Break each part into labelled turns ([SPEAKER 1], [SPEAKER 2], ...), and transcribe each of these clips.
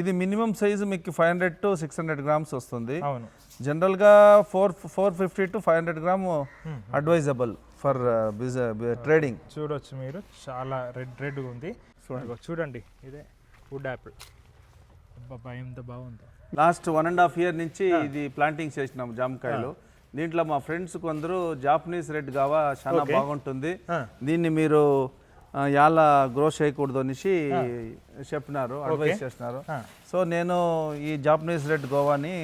[SPEAKER 1] ఇది minimum size మీకు five hundred to six hundred grams వస్తుంది.
[SPEAKER 2] అవును.
[SPEAKER 1] జనరల్గా four four fifty to five hundred gram advisable for trading.
[SPEAKER 2] చూడొచ్చు మీరు. చాలా రెడ్ రెడ్గా ఉంది. చూడండి ఇదే వుడ్ యాపిల్. ఎంత బాగుందో.
[SPEAKER 1] Last one and half year నుంచి ఇది ప్లాంటింగ్ చేసినాం జామకాయలు. దీంట్లో మా ఫ్రెండ్స్ కొందరు జాపనీస్ రెడ్ కావా చాలా. బాగుంటుంది. దీన్ని మీరు యాల గ్రో చేయకూడదు అనేసి చెప్పినారు అడ్వైస్ చేసినారు
[SPEAKER 2] ఆ.
[SPEAKER 1] సో నేను ఈ జాపనీస్ రెడ్ గోవాని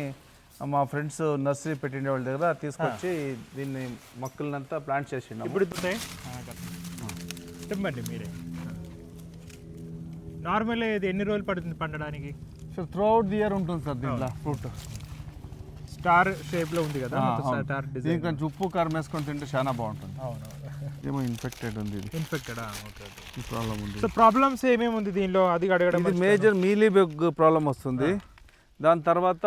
[SPEAKER 1] మా ఫ్రెండ్స్ నర్సరీ పెట్టిన వాళ్ళ దగ్గర తీసుకొచ్చి దీన్ని మొక్కలనంతా ప్లాంట్
[SPEAKER 2] ఇప్పుడు ఇదే చెప్పండి మీరే. నార్మల్ ఇది ఎన్ని రోజులు పడుతుంది పండడానికి?
[SPEAKER 1] So throughout the year ఉంటుంది సార్ దీంట్లో ఫ్రూట్
[SPEAKER 2] స్టార్ షేప్లో ఉంది కదా స్టార్ డిజైన్
[SPEAKER 1] కొంచెం ఉప్పు కారం వేసుకొని తింటే చాలా బాగుంటుంది.
[SPEAKER 2] అవును
[SPEAKER 1] ఏమో ఇన్ఫెక్టెడ్ ఉంది ఇది.
[SPEAKER 2] ఇన్ఫెక్టెడ్ ఓకే
[SPEAKER 1] ఈ ప్రాబ్లం ఉంది.
[SPEAKER 2] సో ప్రాబ్లమ్స్ ఏమేమి ఉంది దీనిలో? అది అడగడం
[SPEAKER 1] ఇది మేజర్ మీలీ బెగ్ ప్రాబ్లం వస్తుంది. దాని తర్వాత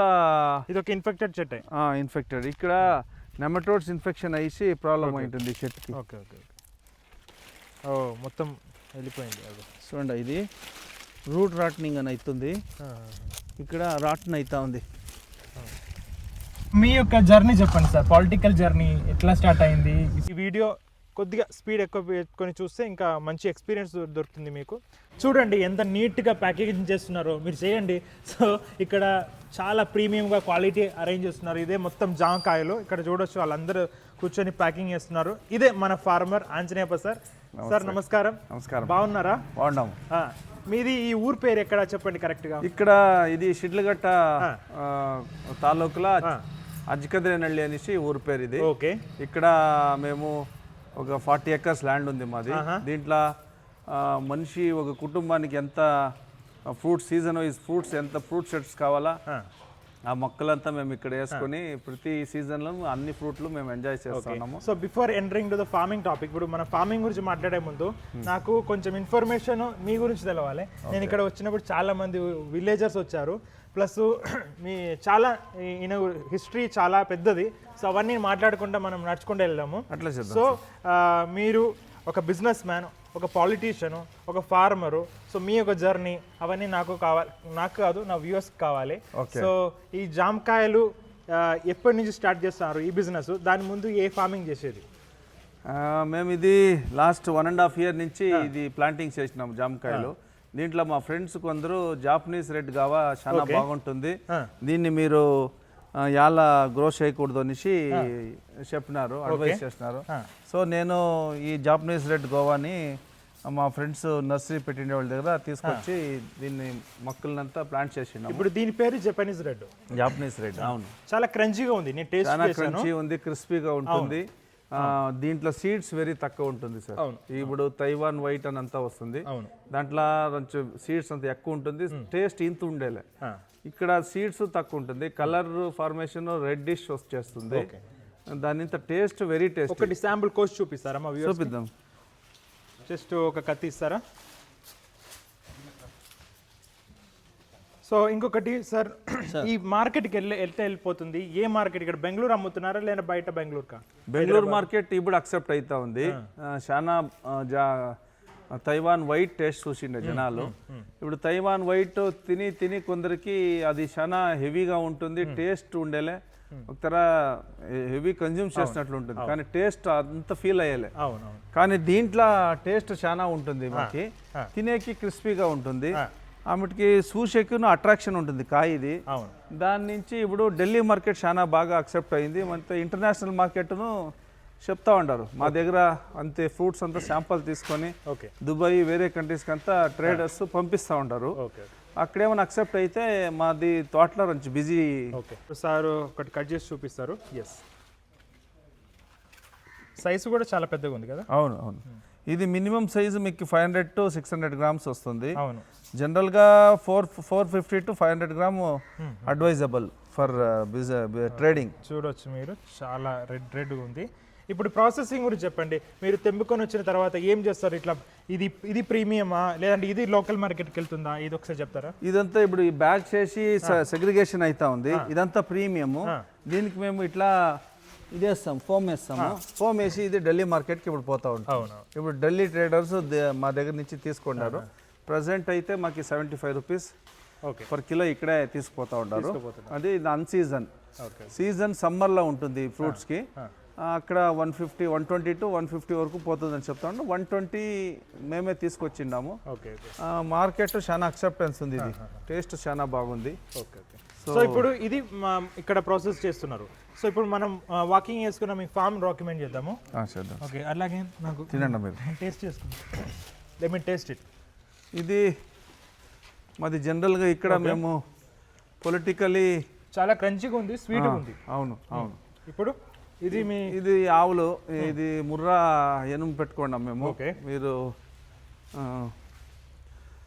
[SPEAKER 2] ఇది ఒక ఇన్ఫెక్టెడ్ చెట్టే
[SPEAKER 1] ఇన్ఫెక్టెడ్ ఇక్కడ నెమటోడ్స్ ఇన్ఫెక్షన్ అయ్యి ప్రాబ్లం ఈ చెట్టుకి
[SPEAKER 2] ఓకే ఓకే ఓ మొత్తం వెళ్ళిపోయింది అది.
[SPEAKER 1] చూడండి ఇది రూట్ రాట్నింగ్ అని అవుతుంది ఇక్కడ రాట్న్ అవుతా ఉంది.
[SPEAKER 2] మీ యొక్క జర్నీ చెప్పండి సార్ పొలిటికల్ జర్నీ ఎట్లా స్టార్ట్ అయింది? ఈ వీడియో కొద్దిగా స్పీడ్ ఎక్కువ పెట్టుకొని చూస్తే ఇంకా మంచి ఎక్స్పీరియన్స్ దొరుకుతుంది మీకు. చూడండి ఎంత నీట్గా ప్యాకేజింగ్ చేస్తున్నారో మీరు చేయండి. సో ఇక్కడ చాలా ప్రీమియంగా క్వాలిటీ అరేంజ్ చేస్తున్నారు. ఇదే మొత్తం జామకాయలు ఇక్కడ చూడొచ్చు వాళ్ళందరూ కూర్చొని ప్యాకింగ్ చేస్తున్నారు. ఇదే మన ఫార్మర్ ఆంజనేయప్ప సార్ సార్ నమస్కారం.
[SPEAKER 1] నమస్కారం.
[SPEAKER 2] బాగున్నారా?
[SPEAKER 1] బాగున్నాము
[SPEAKER 2] ఆ, మీది ఈ ఊరు పేరు ఎక్కడ? చెప్పండి కరెక్ట్గా
[SPEAKER 1] ఇక్కడ ఇది షిడ్లగట్ట తాలూకుల అజ్కద్రేనహಳ್ಳಿ అనేసి ఊరు పేరు ఇది.
[SPEAKER 2] ఓకే.
[SPEAKER 1] ఇక్కడ మేము ఒక ఫార్టీ ఎకర్స్ ల్యాండ్ ఉంది మాది. దీంట్లో మనిషి ఒక కుటుంబానికి ఎంత ఫ్రూట్స్ సీజన్ వైజ్ ఫ్రూట్స్ ఎంత ఫ్రూట్ సెట్స్ కావాలా? ఆ మొక్కలంతా మేము ఇక్కడ వేసుకొని ప్రతి సీజన్లో అన్ని ఫ్రూట్లు మేము ఎంజాయ్ చేస్తున్నాము.
[SPEAKER 2] So before entering to the farming topic ఇప్పుడు మన ఫార్మింగ్ గురించి మాట్లాడే ముందు నాకు కొంచెం ఇన్ఫర్మేషన్ మీ గురించి తెలవాలి. నేను ఇక్కడ వచ్చినప్పుడు చాలా మంది విలేజర్స్ వచ్చారు. ప్లస్ మీ చాలా ఈయన హిస్టరీ చాలా పెద్దది. సో అవన్నీ మాట్లాడుకుంటా మనం నడుచుకుంటూ వెళ్దాము.
[SPEAKER 1] అట్లా
[SPEAKER 2] సో మీరు ఒక బిజినెస్ మ్యాన్ ఒక పాలిటీషియను ఒక ఫార్మరు సో మీ యొక్క జర్నీ అవన్నీ నాకు కావాలి నాకు కాదు నా వ్యూవర్స్ కావాలి. సో ఈ జామకాయలు ఎప్పటి నుంచి స్టార్ట్ చేస్తున్నారు ఈ బిజినెస్ దాని ముందు ఏ ఫార్మింగ్ చేసేది?
[SPEAKER 1] మేము ఇది last one and half year నుంచి ఇది ప్లాంటింగ్ చేసినాం జామకాయలు. దీంట్లో మా ఫ్రెండ్స్ కొందరు జాపనీస్ రెడ్ కావా చాలా బాగుంటుంది. దీన్ని మీరు ఆ, యాల గ్రో చేయకూడదు అనేసి చెప్పినారు అడ్వైస్ చేసినారు. సో నేను ఈ జాపనీస్ రెడ్ గోవాని మా ఫ్రెండ్స్ నర్సరీ పెట్టిన వాళ్ళ దగ్గర తీసుకొచ్చి దీన్ని మొక్కలనంతా ప్లాంట్ చేసినాము
[SPEAKER 2] ఇప్పుడు దీని పేరు జపనీస్ రెడ్
[SPEAKER 1] జాపనీస్ రెడ్ అవును.
[SPEAKER 2] చాలా క్రంచీగా ఉంది. నేను టేస్ట్
[SPEAKER 1] చాలా క్రంచీ ఉంది క్రిస్పీగా ఉంటుంది. దీంట్లో సీడ్స్ వెరీ తక్కువ ఉంటుంది సార్. ఇప్పుడు తైవాన్ వైట్ అని అంతా వస్తుంది.
[SPEAKER 2] అవును.
[SPEAKER 1] దాంట్లో కొంచెం సీడ్స్ అంత ఎక్కువ ఉంటుంది టేస్ట్ ఇంత ఉండేలే. ఇక్కడ సీడ్స్ తక్కువ ఉంటుంది కలర్ ఫార్మేషన్ రెడ్ డిష్ వచ్చేస్తుంది దాని ఇంత టేస్ట్ వెరీ టేస్ట్
[SPEAKER 2] ఒకటి శాంపుల్ కోసి చూపిస్తారా
[SPEAKER 1] చూపిద్దాం.
[SPEAKER 2] జస్ట్ ఒక కత్తి ఇస్తారా? సో ఇంకొకటి సార్ ఈ మార్కెట్కి వెళ్ళి వెళ్తే వెళ్ళిపోతుంది. ఏ మార్కెట్? ఇక్కడ బెంగళూరు అమ్ముతున్నారా లేదా బయట బెంగళూరుకా?
[SPEAKER 1] బెంగళూరు మార్కెట్ ఇప్పుడు అక్సెప్ట్ అవుతా ఉంది. చాలా జా తైవాన్ వైట్ టేస్ట్ చూసిండే జనాలు. ఇప్పుడు తైవాన్ వైట్ తిని తిని కొందరికి అది చాలా హెవీగా ఉంటుంది టేస్ట్ ఉండేలే. ఒక తర హెవీ కన్జ్యూమ్ చేసినట్లు ఉంటుంది. కానీ టేస్ట్ అంత ఫీల్ అయ్యేలే. కానీ దీంట్లో టేస్ట్ చాలా ఉంటుంది మనకి తినేకి క్రిస్పీగా ఉంటుంది. ఆమెకి చూసేకి అట్రాక్షన్ ఉంటుంది కాయ ఇది
[SPEAKER 2] అవును.
[SPEAKER 1] దాని నుంచి ఇప్పుడు ఢిల్లీ మార్కెట్ చాలా బాగా అక్సెప్ట్ అయింది. మన ఇంటర్నేషనల్ మార్కెట్ను చెప్తా ఉంటారు మా దగ్గర అంతే ఫ్రూట్స్ అంతా శాంపుల్ తీసుకొని
[SPEAKER 2] ఓకే.
[SPEAKER 1] దుబాయ్ వేరే కంట్రీస్కి అంతా ట్రేడర్స్ పంపిస్తూ ఉంటారు
[SPEAKER 2] ఓకే
[SPEAKER 1] అక్కడేమైనా అక్సెప్ట్ అయితే మాది తోటలో నుంచి బిజీ
[SPEAKER 2] ఓకే. సార్ ఒకటి కట్ చేసి చూపిస్తారు. ఎస్ సైజు కూడా చాలా పెద్దగా ఉంది కదా?
[SPEAKER 1] అవును అవును. ఇది మినిమం సైజు మీకు five hundred to six hundred grams వస్తుంది.
[SPEAKER 2] అవును.
[SPEAKER 1] జనరల్గా four four fifty to five hundred gram advisable for trading.
[SPEAKER 2] చూడొచ్చు మీరు. చాలా రెడ్ రెడ్గా ఉంది. ఇప్పుడు ప్రాసెసింగ్ గురించి చెప్పండి. మీరు తెంపుకొని వచ్చిన తర్వాత ఏం చేస్తారు? ఇట్లా ఇది ఇది ప్రీమియమా? లేదంటే ఇది లోకల్ మార్కెట్కి వెళ్తుందా? ఇది ఒకసారి చెప్తారా?
[SPEAKER 1] ఇదంతా ఇప్పుడు ఈ బ్యాగ్ చేసి సెగ్రిగేషన్ అవుతా ఉంది. ఇదంతా ప్రీమియము. దీనికి మేము ఇట్లా ఇది వేస్తాం ఫోమ్ వేస్తాము? ఫోమ్ వేసి ఇది ఢిల్లీ మార్కెట్కి ఇప్పుడు పోతా ఉంటాం.
[SPEAKER 2] అవును
[SPEAKER 1] ఇప్పుడు ఢిల్లీ ట్రేడర్స్ మా దగ్గర నుంచి తీసుకున్నారు. ప్రజెంట్ అయితే మాకు seventy five rupees
[SPEAKER 2] okay.
[SPEAKER 1] Per kilo ఇక్కడే తీసుకుపోతా ఉంటారు అది అన్ సీజన్.
[SPEAKER 2] ఓకే.
[SPEAKER 1] సీజన్ సమ్మర్లో ఉంటుంది ఫ్రూట్స్కి. అక్కడ one fifty one twenty to one fifty వరకు పోతుందని చెప్తా ఉన్నాం వన్ ట్వంటీ మేమే తీసుకొచ్చిండాము.
[SPEAKER 2] Okay okay.
[SPEAKER 1] మార్కెట్ చాలా అక్సెప్టెన్స్ ఉంది ఇది. టేస్ట్ చాలా బాగుంది.
[SPEAKER 2] Okay okay. సో ఇప్పుడు ఇది మా ఇక్కడ ప్రాసెస్ చేస్తున్నారు. సో ఇప్పుడు మనం వాకింగ్ చేసుకున్న మీ ఫామ్ డాక్యుమెంట్ చేద్దాము.
[SPEAKER 1] చేద్దాం.
[SPEAKER 2] ఓకే అలాగే నాకు
[SPEAKER 1] తినండి మీరు.
[SPEAKER 2] టేస్ట్ చేసుకుంటాం లెట్ మీ టేస్ట్ ఇట్
[SPEAKER 1] ఇది మాది జనరల్గా ఇక్కడ మేము పొలిటికలీ
[SPEAKER 2] చాలా క్రంచిగా ఉంది స్వీట్గా ఉంది.
[SPEAKER 1] అవును అవును.
[SPEAKER 2] ఇప్పుడు ఇది మీ
[SPEAKER 1] ఇది ఆవులు ఇది ముర్రా ఎనుము పెట్టుకున్నాం మేము.
[SPEAKER 2] Okay.
[SPEAKER 1] మీరు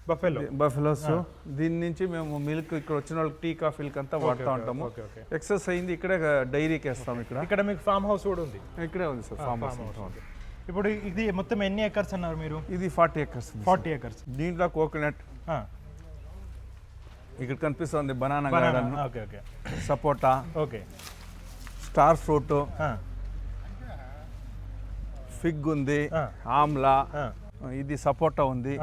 [SPEAKER 2] బఫెలో
[SPEAKER 1] బఫెలోస్ దీని నుంచి మేము మిల్క్ ఇక్కడ వచ్చిన వాళ్ళకి టీ కాఫీలకి అంతా వాడుతూ ఉంటాము. ఎక్సెస్ అయింది ఇక్కడే డైరీకి వేస్తాం ఇక్కడ.
[SPEAKER 2] ఇక్కడ మీకు ఫామ్ హౌస్ కూడా ఉంది.
[SPEAKER 1] ఇక్కడే ఉంది సార్ ఫార్మ్ హౌస్
[SPEAKER 2] ఓకే ఇప్పుడు ఇది మొత్తం ఎన్ని ఎకర్స్ అన్నారు మీరు?
[SPEAKER 1] ఇది ఫార్టీ ఎకర్స్
[SPEAKER 2] ఫార్టీ ఎకర్స్
[SPEAKER 1] దీంట్లో కోకోనట్ ఇక్కడ కనిపిస్తుంది banana garden
[SPEAKER 2] okay okay
[SPEAKER 1] sapota
[SPEAKER 2] okay
[SPEAKER 1] star fruit fig ఉంది. ఆమ్లా ఇది సపోటా ఉంది.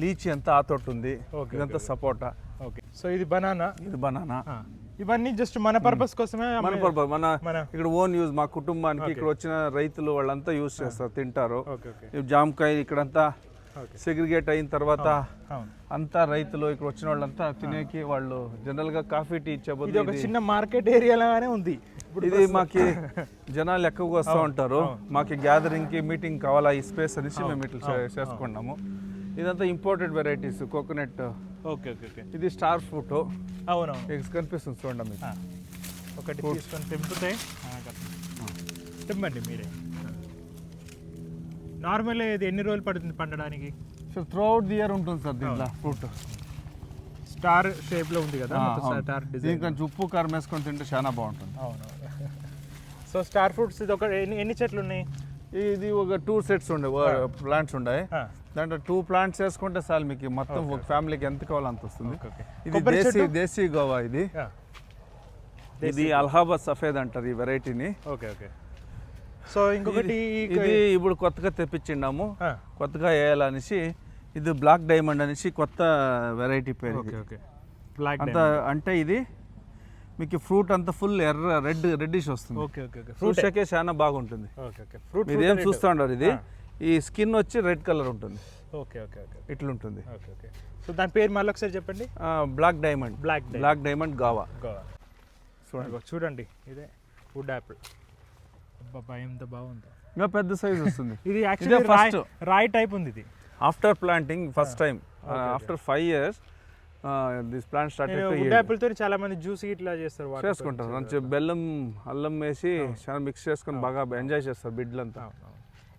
[SPEAKER 1] లీచి అంతా ఆ తోట ఉంది. ఇదంతా సపోటా.
[SPEAKER 2] ఓకే. సో ఇది బనానా?
[SPEAKER 1] ఇది బనానా.
[SPEAKER 2] ఇవన్నీ జస్ట్ మన పర్పస్ కోసమే
[SPEAKER 1] మన పర్పస్ మన ఇక్కడ ఓన్ యూజ్ మా కుటుంబానికి ఇక్కడ వచ్చిన రైతులు వాళ్ళంతా యూజ్ చేస్తారు తింటారు. జామకాయ ఇక్కడంతా సెగ్రిగేట్ అయిన తర్వాత అంతా రైతులు ఇక్కడ వచ్చిన వాళ్ళంతా తినేకి వాళ్ళు జనరల్గా కాఫీ టీ ఇచ్చే
[SPEAKER 2] ఒక చిన్న మార్కెట్ ఏరియా లాగానే ఉంది.
[SPEAKER 1] ఇది మాకి జనాలు ఎక్కువగా వస్తూ ఉంటారు. మాకి గ్యాదరింగ్కి మీటింగ్ కావాలా? ఈ స్పేస్ అనేసి మేము ఇట్లా చేసుకున్నాము ఇదంతా imported varieties coconut
[SPEAKER 2] okay okay okay.
[SPEAKER 1] ఇది స్టార్ ఫ్రూట్
[SPEAKER 2] అవునవును.
[SPEAKER 1] కనిపిస్తుంది చూడండి మీకు.
[SPEAKER 2] ఒకటి తీసుకొని తెంపితే తెంపండి మీరే. నార్మల్ ఇది ఎన్ని రోజులు పడుతుంది పండడానికి?
[SPEAKER 1] So throughout the year ఉంటుంది సార్ దీంట్లో ఫ్రూట్
[SPEAKER 2] స్టార్ షేప్లో ఉంది కదా స్టార్ డిజైన్
[SPEAKER 1] దీనికి కొంచెం ఉప్పు కారం వేసుకొని తింటే చాలా బాగుంటుంది.
[SPEAKER 2] అవును. సో స్టార్ ఫ్రూట్స్ ఇది ఒక ఎన్ని ఎన్ని చెట్లు ఉన్నాయి
[SPEAKER 1] ఇది ఒక టూ సెట్స్ ఉండే ప్లాంట్స్
[SPEAKER 2] ఆ,
[SPEAKER 1] దాంట్లో టూ ప్లాంట్స్ వేసుకుంటే చాలు మీకు మొత్తం ఒక ఫ్యామిలీకి ఎంత కావాలో అంత వస్తుంది. ఇది దేశీ? దేశీ గోవా ఇది. ఇది అలహాబాద్ సఫేద్ అంటారు ఈ వెరైటీని.
[SPEAKER 2] ఓకే ఓకే సో ఇంకొకటి
[SPEAKER 1] ఇది ఇప్పుడు కొత్తగా తెప్పించిండాము. కొత్తగా వేయాలనేసి ఇది బ్లాక్ డైమండ్ అనేసి కొత్త వెరైటీ పేరు ఇది.
[SPEAKER 2] ఓకే ఓకే బ్లాక్
[SPEAKER 1] అంత అంటే ఇది మీకు ఫ్రూట్ అంతా ఫుల్ ఎర్ర రెడ్ రెడ్డిష్ వస్తుంది.
[SPEAKER 2] ఓకే ఓకే ఓకే
[SPEAKER 1] ఫ్రూట్ షేకే చాలా బాగుంటుంది.
[SPEAKER 2] ఓకే ఓకే ఫ్రూట్
[SPEAKER 1] మీరు ఏం చూస్తూ ఉంటారు ఇది? ఈ స్కిన్ వచ్చి రెడ్ కలర్ ఉంటుంది.
[SPEAKER 2] Okay okay okay.
[SPEAKER 1] ఇట్లుంటుంది.
[SPEAKER 2] Okay okay. So దాని పేరు మళ్ళీ ఒకసారి చెప్పండి.
[SPEAKER 1] Black
[SPEAKER 2] diamond. Black
[SPEAKER 1] black diamond guava.
[SPEAKER 2] చూడండి చూడండి ఇదే వుడ్ యాపిల్. అబ్బా ఎంత బాగుందో.
[SPEAKER 1] ఇంకా పెద్ద సైజ్ వస్తుంది.
[SPEAKER 2] ఇది యాక్చువల్లీ
[SPEAKER 1] first.
[SPEAKER 2] రాయ్ టైప్ ఉంది ఇది.
[SPEAKER 1] After planting first time after five years
[SPEAKER 2] this plant start యాపిల్తో చాలా మంది జ్యూస్ ఇట్లా చేస్తారు.
[SPEAKER 1] చేసుకుంటారు. మంచి బెల్లం అల్లం వేసి చాలా మిక్స్ చేసుకొని బాగా ఎంజాయ్ చేస్తారు బిడ్లంతా.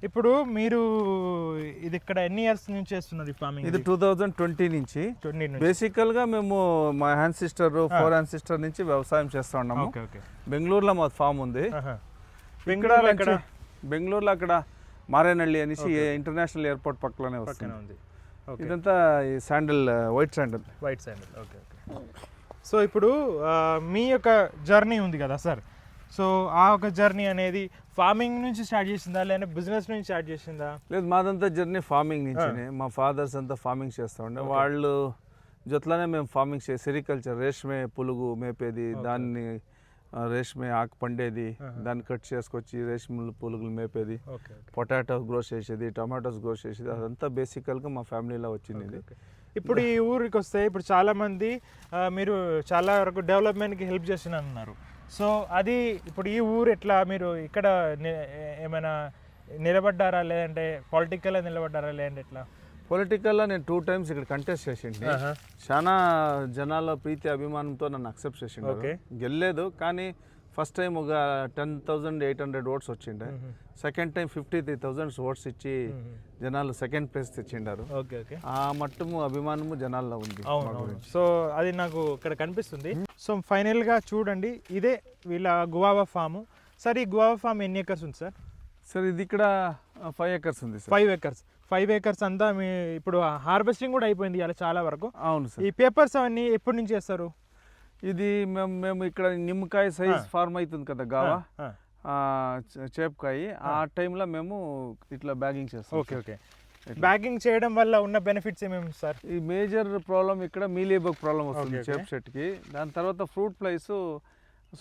[SPEAKER 2] ఇప్పుడు మీరు ఇది ఇక్కడ ఎన్ని ఇయర్స్ నుంచి చేస్తున్నారు ఫార్మింగ్
[SPEAKER 1] ఇది టూ థౌజండ్ ట్వంటీ నుంచి. బేసికల్గా మేము మా hand sister four hand sister నుంచి వ్యవసాయం చేస్తా ఉన్నాము.
[SPEAKER 2] ఓకే ఓకే
[SPEAKER 1] బెంగళూరులో మా ఫామ్ ఉంది.
[SPEAKER 2] బెంగళూరులో
[SPEAKER 1] అక్కడ మారేనల్లి అనేసి ఇంటర్నేషనల్ ఎయిర్పోర్ట్ పక్కన వస్తుంది.
[SPEAKER 2] ఉంది. ఓకే
[SPEAKER 1] ఇదంతా ఈ sandal white sandal
[SPEAKER 2] white sandal okay okay so ఇప్పుడు మీ యొక్క జర్నీ ఉంది కదా సార్ సో ఆ ఒక జర్నీ అనేది ఫార్మింగ్ నుంచి స్టార్ట్ చేసిందా? లేదా బిజినెస్ నుంచి స్టార్ట్ చేసిందా?
[SPEAKER 1] లేదు మాదంతా జర్నీ ఫార్మింగ్ నుంచి మా ఫాదర్స్ అంతా ఫార్మింగ్ చేస్తూ ఉండే. వాళ్ళు జొత్లోనే మేము ఫార్మింగ్ చేసి సెరికల్చర్ రేష్మే పులుగు మేపేది దాన్ని రేష్మే ఆకు పండేది దాన్ని కట్ చేసుకొచ్చి రేష్మలు పులుగులు మేపేది పొటాటోస్ గ్రో చేసేది టమాటోస్ గ్రో చేసేది అదంతా బేసికల్గా మా ఫ్యామిలీలో వచ్చింది. ఇది
[SPEAKER 2] ఇప్పుడు ఈ ఊరికి వస్తే ఇప్పుడు చాలా మంది ఆ, మీరు చాలా వరకు డెవలప్మెంట్కి హెల్ప్ చేసిన అన్నారు. సో అది ఇప్పుడు ఈ ఊరు ఎట్లా? మీరు ఇక్కడ ఏమైనా నిలబడ్డారా? లేదంటే పొలిటికల్గా నిలబడ్డారా? లేదంటే ఎట్లా?
[SPEAKER 1] పొలిటికల్లో నేను టూ టైమ్స్ ఇక్కడ కంటెస్ట్ చేసిండి చాలా జనాల ప్రీతి అభిమానంతో నన్ను అక్సెప్ట్ చేసిండు. గెల్లేదు కానీ ఫస్ట్ టైం ఒక ten thousand eight hundred votes వచ్చిండే. Second time fifty three thousands votes ఇచ్చి జనాలు సెకండ్ ప్లేస్ తెచ్చిండారు.
[SPEAKER 2] Okay okay.
[SPEAKER 1] ఆ మట్టము అభిమానము జనాల్లో ఉంది
[SPEAKER 2] సో అది నాకు ఇక్కడ కనిపిస్తుంది. సో ఫైనల్గా చూడండి. ఇదే వీళ్ళ గువావా ఫాము. సార్ ఈ గువావా ఫామ్ ఎన్ని ఎకర్స్ ఉంది సార్?
[SPEAKER 1] సార్ ఇది ఇక్కడ ఫైవ్ ఎకర్స్ ఉంది sir.
[SPEAKER 2] Five acres five acres అంతా మీ ఇప్పుడు హార్వెస్టింగ్ కూడా అయిపోయింది ఇలా చాలా వరకు.
[SPEAKER 1] అవును సార్.
[SPEAKER 2] ఈ పేపర్స్ అవన్నీ ఎప్పటి నుంచి చేస్తారు?
[SPEAKER 1] ఇది మేము మేము ఇక్కడ నిమ్మకాయ సైజ్ ఫార్మ్ అవుతుంది కదా గావా. చేపకాయ. ఆ టైంలో మేము ఇట్లా బ్యాగింగ్ చేస్తాం
[SPEAKER 2] ఓకే ఓకే. బ్యాగింగ్ చేయడం వల్ల ఉన్న బెనిఫిట్స్ ఏమేమి సార్?
[SPEAKER 1] ఈ మేజర్ ప్రాబ్లం ఇక్కడ మీలీబగ్ ప్రాబ్లం వస్తుంది. చేప్ చెట్టుకి. దాని తర్వాత fruit flies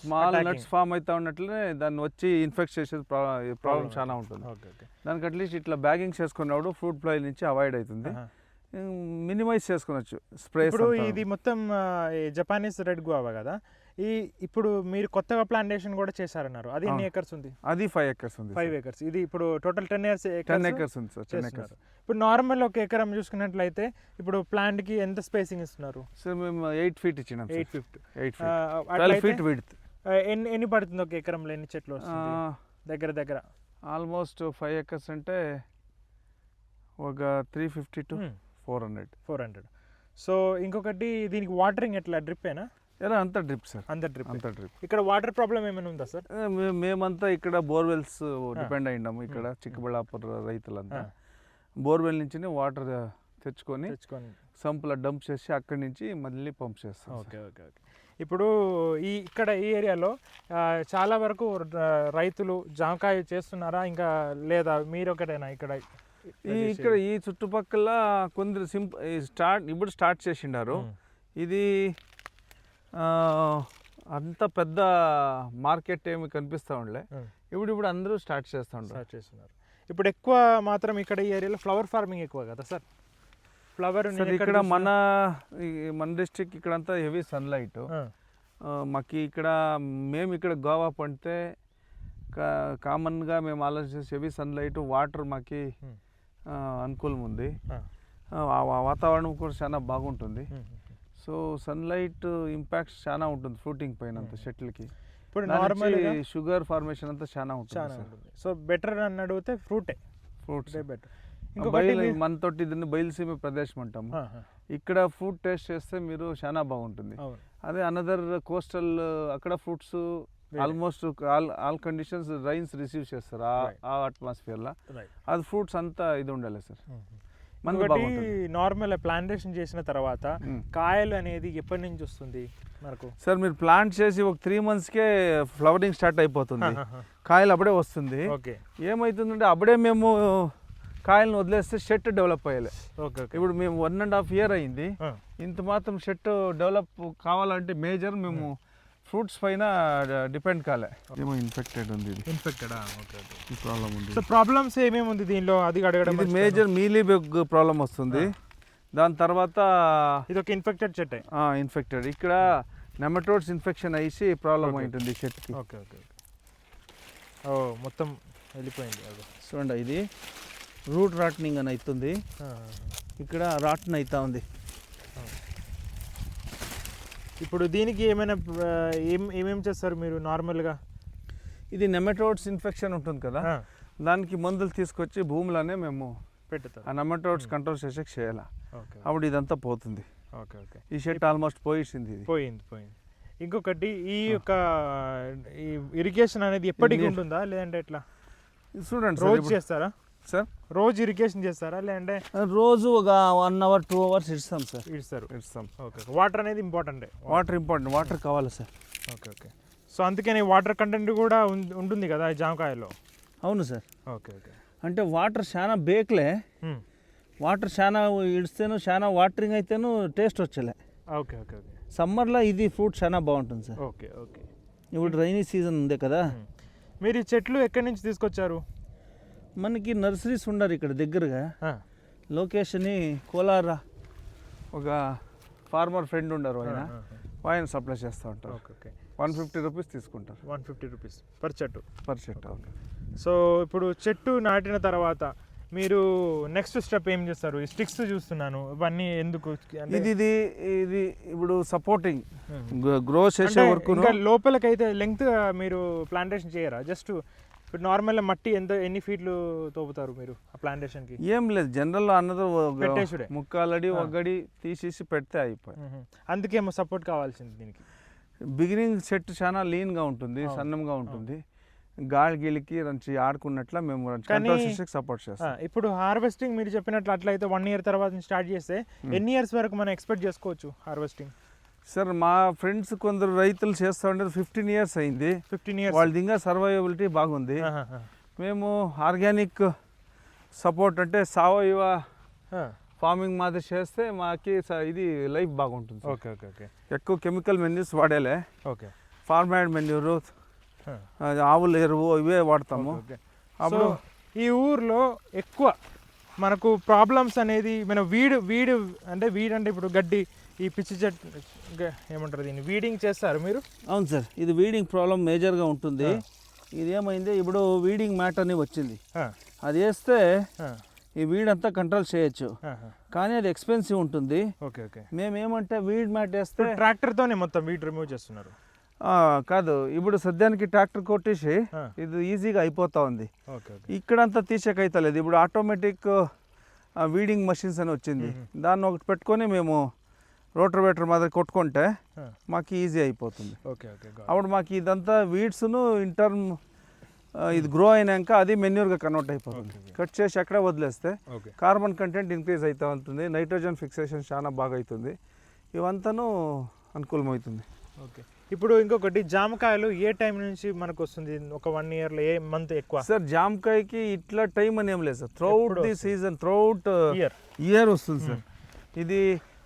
[SPEAKER 2] small.
[SPEAKER 1] Nuts form అవుతా ఉన్నట్లనే దాన్ని వచ్చి ఇన్ఫెక్ట్ చేసే ప్రాబ్లం చాలా ఉంటుంది. దానికి అట్లీస్ట్ ఇట్లా బ్యాగింగ్ చేసుకున్నప్పుడు ఫ్రూట్ ఫ్లై నుంచి అవాయిడ్ అవుతుంది మినిమైజ్ చేసుకునొచ్చు స్ప్రేస్
[SPEAKER 2] ఇప్పుడు ఇది మొత్తం జపానీస్ రెడ్ గువావా కదా. ఈ ఇప్పుడు మీరు కొత్తగా ప్లాంటేషన్ కూడా చేశారన్నారు. అది ఎన్ని. ఎకర్స్ ఉంది?
[SPEAKER 1] అది ఫైవ్ ఎకర్స్ ఉంది
[SPEAKER 2] ఫైవ్ ఎకర్స్ ఇది ఇప్పుడు total ten years
[SPEAKER 1] ten acres ఉంది సార్ టెన్ ఎకర్స్
[SPEAKER 2] చేస్తున్నారు ఇప్పుడు నార్మల్ ఒక ఎకరం చూసుకున్నట్లయితే ఇప్పుడు ప్లాంట్కి ఎంత స్పేసింగ్ ఇస్తున్నారు?
[SPEAKER 1] సార్ మేము ఎయిట్ ఫీట్ ఇచ్చినాం
[SPEAKER 2] eight fifty
[SPEAKER 1] eight feet twelve feet width
[SPEAKER 2] ఎన్ని ఎన్ని పడుతుంది ఒక ఎకరంలో? ఎన్ని చెట్లు దగ్గర దగ్గర.
[SPEAKER 1] ఆల్మోస్ట్ ఫైవ్ ఎకర్స్ అంటే ఒక three fifty to four hundred.
[SPEAKER 2] Four hundred. So ఇంకొకటి దీనికి వాటరింగ్ ఎట్లా? డ్రిప్పేనా?
[SPEAKER 1] ఎలా అంతా డ్రిప్ సార్.
[SPEAKER 2] అంత డ్రిప్.
[SPEAKER 1] అంతా డ్రిప్.
[SPEAKER 2] ఇక్కడ వాటర్ ప్రాబ్లం ఏమైనా ఉందా సార్?
[SPEAKER 1] మేమంతా ఇక్కడ బోర్వెల్స్ డిపెండ్ అయ్యిండాము ఇక్కడ చిక్కబళ్ళాపుర రైతులంతా. బోర్వెల్ నుంచి వాటర్ తెచ్చుకొని
[SPEAKER 2] తెచ్చుకొని.
[SPEAKER 1] సంపుల డంప్ చేసి అక్కడి నుంచి మళ్ళీ పంప్ చేస్తాం
[SPEAKER 2] ఓకే ఓకే ఓకే. ఇప్పుడు ఈ ఇక్కడ ఈ ఏరియాలో చాలా వరకు రైతులు జామకాయ చేస్తున్నారా? ఇంకా లేదా మీరు ఒకటేనా ఇక్కడ?
[SPEAKER 1] ఈ ఇక్కడ ఈ చుట్టుపక్కల కొందరు సింప్ స్టార్ట్ ఇప్పుడు స్టార్ట్ చేసిండారు. ఇది అంత పెద్ద మార్కెట్ ఏమి కనిపిస్తూ ఉండలే. ఇప్పుడు ఇప్పుడు అందరూ స్టార్ట్ చేస్తూ
[SPEAKER 2] స్టార్ట్ చేస్తున్నారు. ఇప్పుడు ఎక్కువ మాత్రం ఇక్కడ ఈ ఏరియాలో ఫ్లవర్ ఫార్మింగ్ ఎక్కువ కదా సార్? ఫ్లవర్
[SPEAKER 1] ఇక్కడ మన మన డిస్ట్రిక్ట్ ఇక్కడంతా హెవీ సన్లైట్. మాకు ఇక్కడ మేము ఇక్కడ గోవా పండితే కామన్గా మేము ఆలోచించే హెవీ సన్లైట్ వాటర్ మాకి అనుకూలం ఉంది. వాతావరణం కూడా చాలా బాగుంటుంది. సో సన్లైట్ ఇంపాక్ట్ చాలా ఉంటుంది ఫ్రూటింగ్ పైన అంత చెట్లకి
[SPEAKER 2] ఇప్పుడు నార్మల్
[SPEAKER 1] షుగర్ ఫార్మేషన్ అంతా చాలా ఉంటుంది
[SPEAKER 2] సో బెటర్ అని అడిగితే ఫ్రూటే
[SPEAKER 1] ఫ్రూట్స్
[SPEAKER 2] బెటర్
[SPEAKER 1] మనతోటి దీన్ని బయలుసీమ ప్రదేశం అంటాము. ఇక్కడ ఫుడ్ టేస్ట్ చేస్తే మీరు చాలా బాగుంటుంది. అదే అనదర్ కోస్టల్ అక్కడ fruits almost all all conditions rains receive చేస్తారు ఆ అట్మాస్ఫియర్లో అది ఫ్రూట్స్ అంతా ఇది ఉండాలి సార్ మనకు
[SPEAKER 2] నార్మల్ ప్లాంటేషన్ చేసిన తర్వాత. కాయలు అనేది ఎప్పటి నుంచి వస్తుంది మనకు?
[SPEAKER 1] సార్ మీరు ప్లాంట్ చేసి ఒక త్రీ మంత్స్కే ఫ్లవరింగ్ స్టార్ట్ అయిపోతుంది. కాయలు అప్పుడే వస్తుంది.
[SPEAKER 2] ఓకే.
[SPEAKER 1] ఏమవుతుందంటే అప్పుడే మేము కాయలను వదిలేస్తే షెట్ డెవలప్ అయ్యాలి.
[SPEAKER 2] Okay okay.
[SPEAKER 1] ఇప్పుడు మేము వన్ అండ్ హాఫ్ ఇయర్ అయింది. ఇంత మాత్రం షెట్ డెవలప్ కావాలంటే మేజర్ మేము. ఫ్రూట్స్ పైన డిపెండ్ కాలే. ఏమో ఇన్ఫెక్టెడ్ ఉంది ఇది.
[SPEAKER 2] Infected okay okay.
[SPEAKER 1] ఈ ప్రాబ్లం ఉంది.
[SPEAKER 2] సో ప్రాబ్లమ్స్ ఏమేమి ఉంది దీనిలో? అది అడగడం
[SPEAKER 1] ఇది మేజర్ మీలీ బెగ్ ప్రాబ్లం వస్తుంది. దాని తర్వాత
[SPEAKER 2] ఇది ఒక ఇన్ఫెక్టెడ్ చెట్టే.
[SPEAKER 1] ఇన్ఫెక్టెడ్. ఇక్కడ నెమటోడ్స్ ఇన్ఫెక్షన్ అయ్యి ప్రాబ్లం అయింటుంది షెట్కి
[SPEAKER 2] ఓకే ఓకే ఓ మొత్తం వెళ్ళిపోయింది అది.
[SPEAKER 1] చూడండి ఇది రూట్ రాట్నింగ్ అని అవుతుంది
[SPEAKER 2] ఆ,
[SPEAKER 1] ఇక్కడ రాట్న్ అవుతా ఉంది
[SPEAKER 2] ఇప్పుడు దీనికి ఏమైనా ఏం ఏమేం చేస్తారు మీరు నార్మల్గా?
[SPEAKER 1] ఇది నెమటోడ్స్ ఇన్ఫెక్షన్ ఉంటుంది కదా దానికి మందులు తీసుకొచ్చి భూమిలోనే మేము
[SPEAKER 2] పెట్టుతారు.
[SPEAKER 1] ఆ నెమటోడ్స్ కంట్రోల్ చేసేకి చేయాలి. అప్పుడు ఇదంతా పోతుంది.
[SPEAKER 2] Okay okay.
[SPEAKER 1] ఈ షెట్ ఆల్మోస్ట్ పోయింది ఇది.
[SPEAKER 2] పోయింది పోయింది. ఇంకొకటి ఈ యొక్క ఈ ఇరిగేషన్ అనేది ఎప్పటికి. ఉంటుందా లేదంటే ఎట్లా?
[SPEAKER 1] చూడండి
[SPEAKER 2] రోజు. చేస్తారా?
[SPEAKER 1] సార్?
[SPEAKER 2] రోజు ఇరిగేషన్ చేస్తారా? లేదంటే
[SPEAKER 1] రోజు ఒక వన్ అవర్ టూ అవర్స్ ఇస్తాం సార్.
[SPEAKER 2] ఇస్తారు
[SPEAKER 1] ఇస్తాం
[SPEAKER 2] ఓకే వాటర్ అనేది ఇంపార్టెంట్
[SPEAKER 1] వాటర్ ఇంపార్టెంట్ వాటర్ కావాలి సార్.
[SPEAKER 2] Okay okay. సో అందుకని వాటర్ కంటెంట్ కూడా ఉం- ఉంటుంది కదా జామకాయలో?
[SPEAKER 1] అవును సార్.
[SPEAKER 2] Okay okay.
[SPEAKER 1] అంటే వాటర్ చాలా బేక్లే వాటర్ చాలా ఇడిస్తేను చాలా వాటరింగ్ అయితేను టేస్ట్ వచ్చలే.
[SPEAKER 2] Okay okay okay.
[SPEAKER 1] సమ్మర్లో ఇది ఫ్రూట్ చాలా బాగుంటుంది సార్.
[SPEAKER 2] Okay okay.
[SPEAKER 1] ఇప్పుడు రైనీ సీజన్ ఉంది కదా.
[SPEAKER 2] మీరు ఈ చెట్లు ఎక్కడి నుంచి తీసుకొచ్చారు?
[SPEAKER 1] మనకి నర్సరీస్ ఉండరు ఇక్కడ దగ్గరగా. లొకేషన్ కోలార ఒక ఫార్మర్ ఫ్రెండ్ ఉండరు ఆయన. ఆయన సప్లై చేస్తూ ఉంటారు.
[SPEAKER 2] Okay okay.
[SPEAKER 1] One fifty rupees తీసుకుంటారు.
[SPEAKER 2] వన్ ఫిఫ్టీ రూపీస్ పర్ చెట్టు.
[SPEAKER 1] పర్ షర్ట్
[SPEAKER 2] సో ఇప్పుడు చెట్టు నాటిన తర్వాత మీరు నెక్స్ట్ స్టెప్ ఏం చేస్తారు? ఈ స్టిక్స్ చూస్తున్నాను. ఇవన్నీ ఎందుకు?
[SPEAKER 1] ఇది ఇది ఇది ఇప్పుడు సపోర్టింగ్. గ్రో చేసే వరకు
[SPEAKER 2] లోపలికైతే లెంగ్త్ మీరు ప్లాంటేషన్ చేయరా? జస్ట్ ఇప్పుడు నార్మల్ మట్టి ఎంత ఎన్ని ఫీట్లు తోపుతారు మీరు ఆ ప్లాంటేషన్కి?
[SPEAKER 1] ఏం లేదు జనరల్ అన్నది. ముక్కాలడి. ఒగ్గడి తీసేసి పెడితే అయిపోయి.
[SPEAKER 2] అందుకేమో సపోర్ట్ కావాల్సింది దీనికి.
[SPEAKER 1] బిగినింగ్ సెట్ చాలా lean గా ఉంటుంది. సన్నంగా ఉంటుంది. గాలి గీలికి రంచి ఆడుకున్నట్ల మేము సపోర్ట్ చేస్తాం.
[SPEAKER 2] ఇప్పుడు హార్వెస్టింగ్ మీరు చెప్పినట్లు అట్లయితే వన్ ఇయర్ తర్వాత స్టార్ట్ చేస్తే ఎన్ని ఇయర్స్ వరకు మనం ఎక్స్పెక్ట్ చేసుకోవచ్చు హార్వెస్టింగ్
[SPEAKER 1] సార్ మా ఫ్రెండ్స్ కొందరు రైతులు చేస్తూ ఉండేది ఫిఫ్టీన్ ఇయర్స్ అయింది.
[SPEAKER 2] Fifteen years.
[SPEAKER 1] వాళ్ళది ఇంకా సర్వైవబిలిటీ బాగుంది. మేము ఆర్గానిక్ సపోర్ట్ అంటే సావయవ ఫార్మింగ్ మాదిరి చేస్తే మాకి ఇది లైఫ్ బాగుంటుంది.
[SPEAKER 2] Okay okay okay.
[SPEAKER 1] ఎక్కువ కెమికల్ మెన్యూస్ వాడేలే.
[SPEAKER 2] ఓకే.
[SPEAKER 1] ఫార్మాయిడ్ మెన్యూరు ఆవుల ఎరువు ఇవే వాడతాము. అప్పుడు
[SPEAKER 2] ఈ ఊర్లో ఎక్కువ మనకు ప్రాబ్లమ్స్ అనేది మన వీడు వీడు అంటే వీడు అంటే ఇప్పుడు గడ్డి ఈ పిచ్చి చెట్టు ఏమంటారు దీన్ని? వీడింగ్ చేస్తారు మీరు?
[SPEAKER 1] అవును సార్ ఇది వీడింగ్ ప్రాబ్లం మేజర్గా ఉంటుంది. ఇది ఏమైంది? ఇప్పుడు వీడింగ్ మ్యాట్ అని వచ్చింది. అది వేస్తే ఈ వీడంతా కంట్రోల్ చేయొచ్చు. కానీ అది ఎక్స్పెన్సివ్ ఉంటుంది.
[SPEAKER 2] Okay okay.
[SPEAKER 1] మేము ఏమంటే వీడ్ మ్యాట్ వేస్తే
[SPEAKER 2] ట్రాక్టర్తోనే మొత్తం వీడ్ రిమూవ్ చేస్తున్నారు.
[SPEAKER 1] కాదు ఇప్పుడు సద్యానికి ట్రాక్టర్ కొట్టేసి. ఇది ఈజీగా అయిపోతా ఉంది. ఇక్కడంతా తీసేకైతలేదు. ఇప్పుడు ఆటోమేటిక్ వీడింగ్ మషిన్స్ అని వచ్చింది. దాన్ని ఒకటి పెట్టుకొని మేము రోటర్వేటర్ మాదిరి కొట్టుకుంటే. మాకు ఈజీ అయిపోతుంది.
[SPEAKER 2] Okay okay.
[SPEAKER 1] అప్పుడు మాకు ఇదంతా వీడ్స్ను ఇన్ టర్మ్ ఇది గ్రో అయినాక అది మెన్యూర్గా కన్వర్ట్ అయిపోతుంది. కట్ చేసి ఎక్కడ వదిలేస్తే కార్బన్ కంటెంట్ ఇంక్రీజ్ అవుతూ ఉంటుంది. నైట్రోజన్ ఫిక్సేషన్ చాలా బాగా అవుతుంది ఇవంతాను అనుకూలమవుతుంది.
[SPEAKER 2] ఓకే. ఇప్పుడు ఇంకొకటి జామకాయలు ఏ టైం నుంచి మనకు వస్తుంది ఒక వన్ ఇయర్లో ఏ మంత్ ఎక్కువ?
[SPEAKER 1] సార్ జామకాయకి ఇట్లా టైం అని ఏం లేదు sir. Throughout the season throughout
[SPEAKER 2] year
[SPEAKER 1] year వస్తుంది సార్. ఇది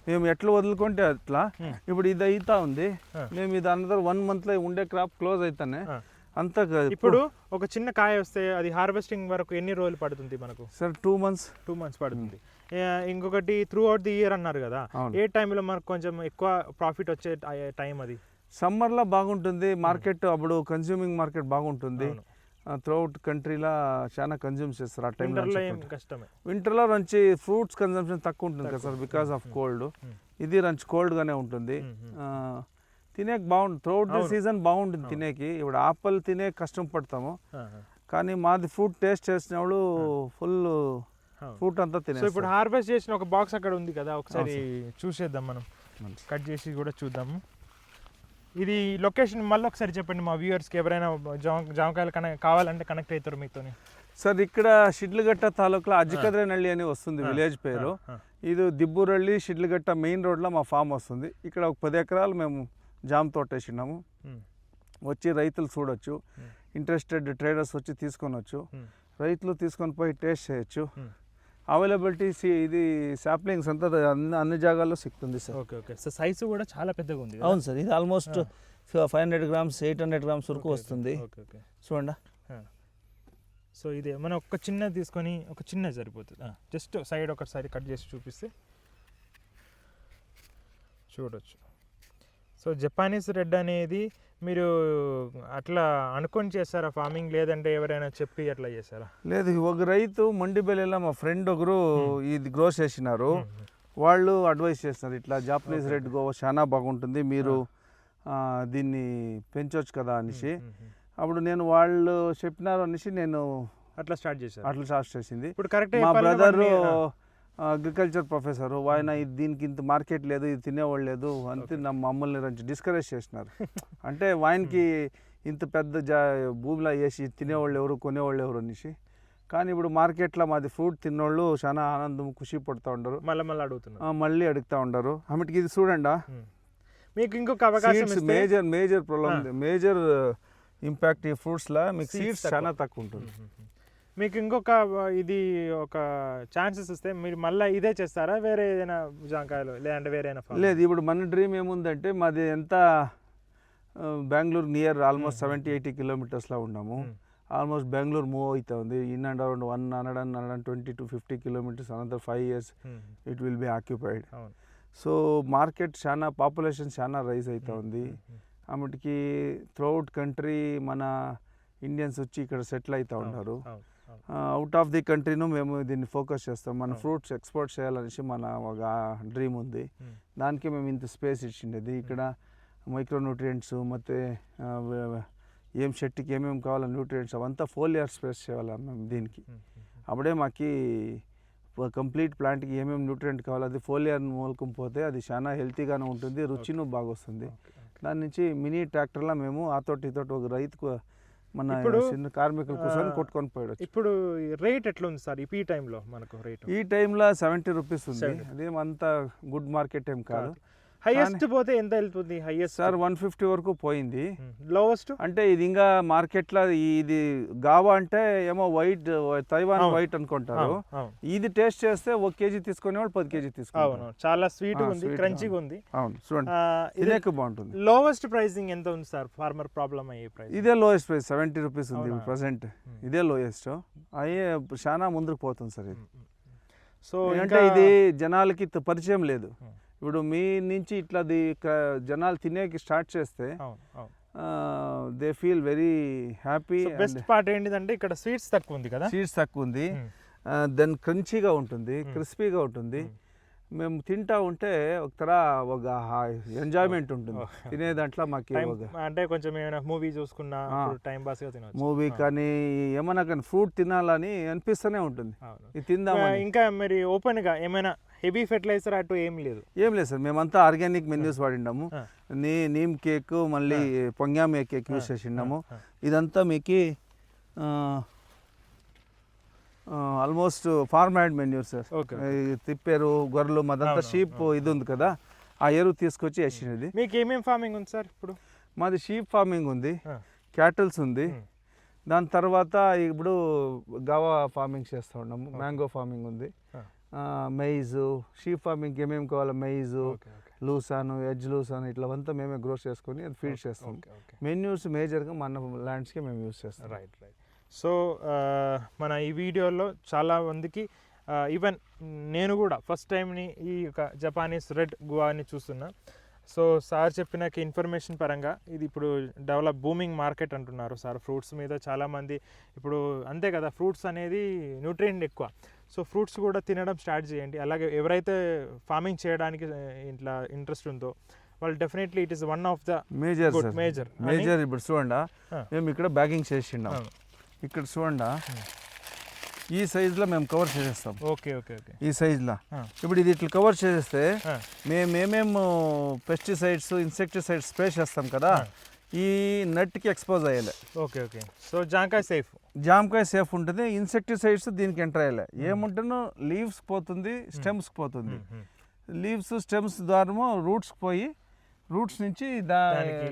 [SPEAKER 1] మేము ఎట్లా వదులుకుంటే అట్లా. ఇప్పుడు ఇది అవుతా ఉంది. మేము ఇది అందరూ వన్ మంత్లో ఉండే క్రాప్ క్లోజ్ అవుతానే అంత
[SPEAKER 2] ఇప్పుడు ఒక చిన్న కాయ వస్తే అది హార్వెస్టింగ్ వరకు ఎన్ని రోజులు పడుతుంది మనకు?
[SPEAKER 1] Sir two months
[SPEAKER 2] two months పడుతుంది. ఇంకొకటి త్రూ అవుట్ ది ఇయర్ అన్నారు కదా. ఏ టైంలో మనకు కొంచెం ఎక్కువ ప్రాఫిట్ వచ్చే టైం అది?
[SPEAKER 1] సమ్మర్లో బాగుంటుంది మార్కెట్ అప్పుడు కన్స్యూమింగ్ మార్కెట్ బాగుంటుంది. త్రూఅవుట్ కంట్రీలో చాలా కన్జ్యూమ్ చేస్తారు ఆ టైంలో వింటర్లో రంచి ఫ్రూట్స్ కన్సంప్షన్ తక్కువ ఉంటుంది కదా సార్ బికాస్ ఆఫ్ కోల్డ్ ఇది రంచి కోల్డ్గానే ఉంటుంది. ఆ, తినేకి బాగుంటుంది త్రూఅవుట్ ది సీజన్ బాగుంటుంది తినేకి. ఇప్పుడు ఆపల్ తినే కష్టం పడతాము. కానీ మాది ఫ్రూట్ టేస్ట్ చేసినప్పుడు ఫుల్ ఫ్రూట్ అంతా
[SPEAKER 2] సో
[SPEAKER 1] తినేస్తాం
[SPEAKER 2] ఇప్పుడు హార్వెస్ట్ చేసిన ఒక బాక్స్ అక్కడ ఉంది కదా ఒకసారి చూసేద్దాం మనం. కట్ చేసి కూడా చూద్దాము. ఇది లొకేషన్ మళ్ళీ ఒకసారి చెప్పండి మా వ్యూవర్స్కి ఎవరైనా జామకాయలు కనెక్ట్ కావాలంటే కనెక్ట్ అవుతారు మీతో
[SPEAKER 1] సార్ ఇక్కడ షిడ్లుగట్ట తాలూకులో అజ్జికద్రేనళ్ళి అని వస్తుంది విలేజ్ పేరు. ఇది దిబ్బూరళ్ళి షిడ్లుగట్ట మెయిన్ రోడ్లో మా ఫామ్ వస్తుంది. ఇక్కడ ఒక పది ఎకరాలు మేము జామ్
[SPEAKER 2] తోటేసినాము
[SPEAKER 1] వచ్చి రైతులు చూడొచ్చు. ఇంట్రెస్టెడ్ ట్రేడర్స్ వచ్చి
[SPEAKER 2] తీసుకొనవచ్చు
[SPEAKER 1] రైతులు తీసుకొని పోయి టేస్ట్ చేయొచ్చు. అవైలబిలిటీ ఇది సాప్లింగ్స్ అంతా అన్ని అన్ని జాగాల్లో సిక్తుంది sir.
[SPEAKER 2] Okay okay. So size కూడా చాలా పెద్దగా ఉంది
[SPEAKER 1] అవును సార్ ఇది almost five hundred grams eight hundred grams వరకు వస్తుంది.
[SPEAKER 2] ఓకే ఓకే
[SPEAKER 1] చూడండి.
[SPEAKER 2] సో ఇది మనం ఒక చిన్నది తీసుకొని ఒక చిన్నది సరిపోతుంది. జస్ట్ సైడ్ ఒకసారి కట్ చేసి చూపిస్తే చూడొచ్చు. సో జపానీస్ రెడ్ అనేది మీరు అట్లా అనుకొని చేస్తారా ఫార్మింగ్ లేదంటే ఎవరైనా చెప్పి అట్లా చేస్తారా
[SPEAKER 1] లేదు ఒక రైతు మండి బెల్లెలా మా ఫ్రెండ్ ఒకరు ఇది గ్రో చేసినారు. వాళ్ళు అడ్వైస్ చేస్తున్నారు ఇట్లా జాపనీస్ రెడ్ గోవా చాలా బాగుంటుంది మీరు దీన్ని పెంచవచ్చు కదా అనేసి. అప్పుడు నేను వాళ్ళు చెప్పినారు అనేసి నేను
[SPEAKER 2] అట్లా స్టార్ట్ చేశారు.
[SPEAKER 1] అట్లా స్టార్ట్ చేసింది.
[SPEAKER 2] ఇప్పుడు కరెక్ట్
[SPEAKER 1] మా బ్రదర్ అగ్రికల్చర్ ప్రొఫెసర్ ఆయన ఇది దీనికి ఇంత మార్కెట్ లేదు ఇది తినేవాళ్ళు లేదు అంతే నా మమ్మల్ని రంచి డిస్కరేజ్ చేసినారు. అంటే వాయిన్కి ఇంత పెద్ద జా భూమిలో వేసి తినేవాళ్ళు ఎవరు కొనేవాళ్ళు ఎవరు అనేసి. కానీ ఇప్పుడు మార్కెట్లో మాది ఫ్రూట్ తిన్నోళ్ళు చాలా ఆనందం ఖుషి పడుతూ ఉండరు.
[SPEAKER 2] మళ్ళీ మళ్ళీ అడుగుతున్నారు.
[SPEAKER 1] మళ్ళీ అడుగుతూ ఉండరు. ఆమెకి ఇది చూడండి?
[SPEAKER 2] Hmm. మీకు ఇంకొక అవకాశం
[SPEAKER 1] major major problem major impact ఈ ఫ్రూట్స్లో మీకు సీడ్స్. చాలా తక్కువ ఉంటుంది.
[SPEAKER 2] మీకు ఇంకొక ఇది ఒక ఛాన్సెస్ ఇస్తే మీరు మళ్ళీ ఇదే చేస్తారా? వేరే ఏదైనా జాంకాయలు లేదంటే వేరే?
[SPEAKER 1] లేదు ఇప్పుడు మన డ్రీమ్ ఏముందంటే మాది ఎంత Bengaluru near almost seventy eighty కిలోమీటర్స్లో ఉన్నాము. ఆల్మోస్ట్ బెంగళూరు మూవ్ అవుతా ఉంది in and around one hundred and hundred twenty to fifty kilometres another
[SPEAKER 2] five
[SPEAKER 1] years. It will be
[SPEAKER 2] occupied
[SPEAKER 1] so market చాలా పాపులేషన్ చాలా రైజ్ అవుతా ఉంది. ఆమెటికి త్రూఅవుట్ కంట్రీ మన Indians వచ్చి ఇక్కడ సెటిల్ అవుతూ ఉన్నారు. అవుట్ ఆఫ్ ది కంట్రీను మేము దీన్ని ఫోకస్ చేస్తాం మన
[SPEAKER 2] అవును.
[SPEAKER 1] ఫ్రూట్స్ ఎక్స్పోర్ట్ చేయాలనేసి మన ఒక డ్రీమ్ ఉంది
[SPEAKER 2] Hmm.
[SPEAKER 1] దానికి మేము ఇంత స్పేస్ ఇచ్చిండేది ఇక్కడ మైక్రో న్యూట్రియంట్స్ ಮತ್ತು ఏం చెట్టుకి ఏమేమి కావాలో న్యూట్రియంట్స్ అవంతా ఫోలియర్ స్పేస్ చేయాలి మేము దీనికి
[SPEAKER 2] Hmm. Hmm.
[SPEAKER 1] అప్పుడే మాకి కంప్లీట్ ప్లాంట్కి ఏమేమి న్యూట్రియంట్ కావాలో అది ఫోలియర్ మూలకం పోతే అది చాలా హెల్తీగానే ఉంటుంది రుచిను బాగా వస్తుంది
[SPEAKER 2] Okay, okay.
[SPEAKER 1] దాని నుంచి మినీ ట్రాక్టర్లో మేము ఆ తోటి ఈ తోటి ఒక రైతుకు మన
[SPEAKER 2] ఇప్పుడు,
[SPEAKER 1] చిన్న కార్మికుల కోసం కొట్టుకొని పోయాడు
[SPEAKER 2] ఇప్పుడు రేట్ ఎట్లా ఉంది సార్? ఈ టైంలో మనకు రేట్.
[SPEAKER 1] ఈ టైంలో సెవెంటీ రూపీస్ ఉంది.
[SPEAKER 2] 70.
[SPEAKER 1] అదేం అంత గుడ్ మార్కెట్ ఏం కాదు.
[SPEAKER 2] హైయెస్ట్ పోతే ఎంత వెళ్తుంది? హైయెస్ట్
[SPEAKER 1] సార్ వన్ ఫిఫ్టీ వరకు పోయింది.
[SPEAKER 2] లోవెస్ట్
[SPEAKER 1] అంటే ఇది ఇంకా మార్కెట్లో ఇది గావా అంటే ఏమో వైట్ తైవాన్. వైట్ అనుకుంటారు. ఇది టేస్ట్ చేస్తే ఒక కేజీ తీసుకునే వాళ్ళు పది కేజీ
[SPEAKER 2] అవును చాలా స్వీట్ ఉంది క్రంచీగా ఉంది.
[SPEAKER 1] అవును చూడండి.
[SPEAKER 2] ఇది
[SPEAKER 1] బాగుంటుంది.
[SPEAKER 2] లోవెస్ట్ ప్రైసింగ్ ఎంత ఉంది సార్? ఫార్మర్ ప్రాబ్లం అయ్యే ప్రైస్
[SPEAKER 1] ఇదే లోయెస్ట్ ప్రైస్ సెవెంటీ రూపీస్ ఉంది
[SPEAKER 2] అవునా?
[SPEAKER 1] ప్రజెంట్ ఇదే లోయెస్ట్ అయ్యే చాలా ముందుకు పోతుంది సార్ ఇది.
[SPEAKER 2] సో
[SPEAKER 1] అంటే ఇది జనాలకి పరిచయం లేదు.
[SPEAKER 2] Hmm.
[SPEAKER 1] ఇప్పుడు మీ నుంచి ఇట్లా ది జనాలు తినేకి స్టార్ట్ చేస్తే they feel very happy
[SPEAKER 2] best part ఏంటిదంటే ఇక్కడ స్వీట్స్ తక్కువ ఉంది కదా
[SPEAKER 1] సీడ్స్ తక్కువ ఉంది. దెన్ క్రంచీగా ఉంటుంది. క్రిస్పీగా ఉంటుంది. మేము తింటా ఉంటే ఒక తర ఒక ఎంజాయ్మెంట్ ఉంటుంది. తినే దాంట్లో మాకు
[SPEAKER 2] అంటే కొంచెం ఏమైనా మూవీ చూసుకున్నా. టైం పాస్గా తినవచ్చు
[SPEAKER 1] మూవీ. కానీ ఏమన్నా కానీ ఫ్రూట్ తినాలని అనిపిస్తూనే ఉంటుంది. ఇది తిందామని
[SPEAKER 2] ఇంకా మరి ఓపెన్గా ఏమైనా హెవీ ఫెర్టిలైజర్ అటు ఏం లేదు.
[SPEAKER 1] ఏం లేదు సార్ మేమంతా ఆర్గానిక్ మెన్యూస్ వాడినాము. నీ నీమ్ కేక్ మళ్ళీ పొంగామే కేక్ యూస్ చేసినాము
[SPEAKER 2] ఆ.
[SPEAKER 1] ఇదంతా మీకు almost farm yard
[SPEAKER 2] manure
[SPEAKER 1] sir. తిప్పేరు గొర్రెలు మాదంతా షీప్. ఇది ఉంది కదా ఆ ఎరువు తీసుకొచ్చి వేసినది
[SPEAKER 2] మీకు ఏమేం ఫార్మింగ్ ఉంది సార్ ఇప్పుడు?
[SPEAKER 1] మాది షీప్ ఫార్మింగ్ ఉంది. క్యాటిల్స్ ఉంది. దాని తర్వాత ఇప్పుడు గవా ఫార్మింగ్ చేస్తూ ఉన్నాము మ్యాంగో ఫార్మింగ్ ఉంది. మెయిజ్ షీప్ ఫార్మింగ్ ఏమేమి కావాలో మెయిజ్ లూసాను ఎడ్జ్ లూసాను ఇట్లా అంతా మేమే గ్రో చేసుకొని అది ఫీడ్ చేస్తాం. మెన్యూస్ మేజర్గా మన ల్యాండ్స్కి మేము యూస్ చేస్తాం.
[SPEAKER 2] రైట్ రైట్ సో మన ఈ వీడియోలో చాలా మందికి ఈవెన్ నేను కూడా ఫస్ట్ టైంని ఈ యొక్క జపానీస్ రెడ్ గువాని చూస్తున్నా. సో సార్ చెప్పిన ఇన్ఫర్మేషన్ పరంగా ఇది ఇప్పుడు డెవలప్ బూమింగ్ మార్కెట్ అంటున్నారు సార్. ఫ్రూట్స్ మీద చాలామంది ఇప్పుడు అంతే కదా ఫ్రూట్స్ అనేది న్యూట్రియంట్ ఎక్కువ. సో ఫ్రూట్స్ కూడా తినడం స్టార్ట్ చేయండి. అలాగే ఎవరైతే ఫార్మింగ్ చేయడానికి ఇట్లా ఇంట్రెస్ట్ ఉందో వాళ్ళు definitely it is one
[SPEAKER 1] of
[SPEAKER 2] the
[SPEAKER 1] major
[SPEAKER 2] major
[SPEAKER 1] major ఇప్పుడు చూడండి. మేము ఇక్కడ బ్యాగింగ్ చేసిండాం. ఇక్కడ చూడండి ఈ సైజులో మేము కవర్ చేసేస్తాం.
[SPEAKER 2] ఓకే ఓకే ఓకే
[SPEAKER 1] ఈ సైజులో. ఇప్పుడు ఇది ఇట్లా కవర్ చేసేస్తే. మేము ఏమేమి పెస్టిసైడ్స్ ఇన్సెక్టిసైడ్స్ స్ప్రే చేస్తాం కదా. ఈ నట్కి ఎక్స్పోజ్ అయ్యాలి.
[SPEAKER 2] Okay okay. సో జాంకాయ సేఫ్
[SPEAKER 1] జామకాయ సేఫ్ ఉంటుంది. ఇన్సెక్టిసైడ్స్ దీనికి ఎంటర్ అయ్యాలి. ఏముంటుందో లీవ్స్ పోతుంది స్టెమ్స్కి పోతుంది. లీవ్స్ స్టెమ్స్ ద్వారము రూట్స్కి పోయి రూట్స్ నుంచి దా